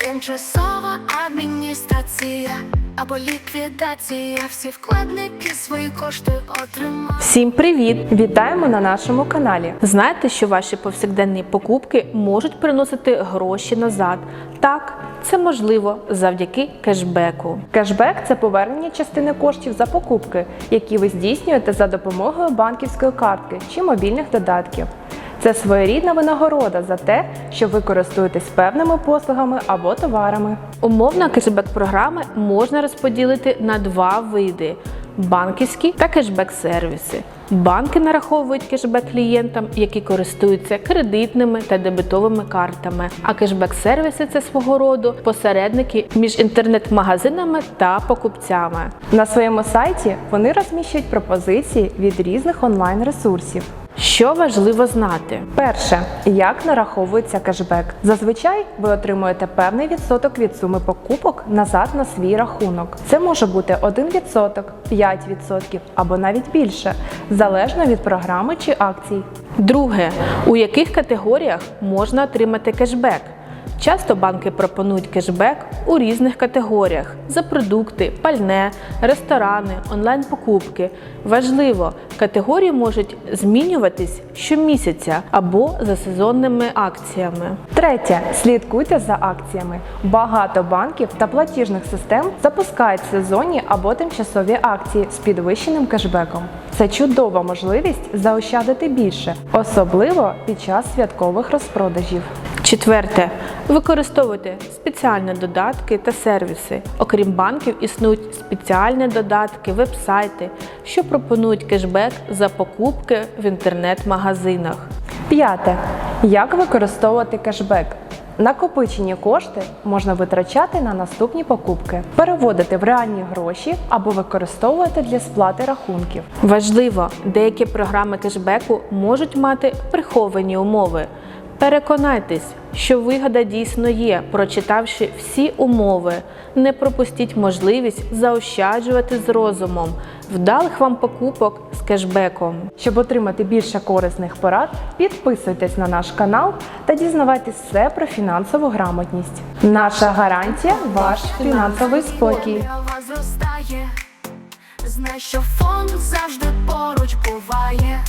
Тимчасова адміністрація або ліквідація. Всі вкладники свої кошти отримають. Всім привіт! Вітаємо на нашому каналі. Знаєте, що ваші повсякденні покупки можуть приносити гроші назад? Так, це можливо завдяки кешбеку. Кешбек це повернення частини коштів за покупки, які ви здійснюєте за допомогою банківської картки чи мобільних додатків. Це своєрідна винагорода за те, що ви користуєтесь певними послугами або товарами. Умовно кешбек-програми можна розподілити на два види: банківські та кешбек-сервіси. Банки нараховують кешбек клієнтам, які користуються кредитними та дебетовими картами. А кешбек-сервіси це свого роду посередники між інтернет-магазинами та покупцями. На своєму сайті вони розміщують пропозиції від різних онлайн-ресурсів. Що важливо знати? Перше, як нараховується кешбек. Зазвичай ви отримуєте певний відсоток від суми покупок назад на свій рахунок. Це може бути 1%, 5% або навіть більше, залежно від програми чи акцій. Друге, у яких категоріях можна отримати кешбек? Часто банки пропонують кешбек у різних категоріях за продукти, пальне, ресторани, онлайн-покупки. Важливо, категорії можуть змінюватись щомісяця або за сезонними акціями. Третє. Слідкуйте за акціями. Багато банків та платіжних систем запускають сезонні або тимчасові акції з підвищеним кешбеком. Це чудова можливість заощадити більше, особливо під час святкових розпродажів. Четверте. Використовуйте спеціальні додатки та сервіси. Окрім банків, існують спеціальні додатки, вебсайти, що пропонують кешбек за покупки в інтернет-магазинах. П'яте. Як використовувати кешбек? Накопичені кошти можна витрачати на наступні покупки, переводити в реальні гроші або використовувати для сплати рахунків. Важливо, деякі програми кешбеку можуть мати приховані умови. Переконайтесь, що вигода дійсно є, прочитавши всі умови. Не пропустіть можливість заощаджувати з розумом, вдалих вам покупок з кешбеком. Щоб отримати більше корисних порад, підписуйтесь на наш канал та дізнавайтесь все про фінансову грамотність. Наша гарантія ваш фінансовий спокій. Знай, що фонд завжди поруч буває.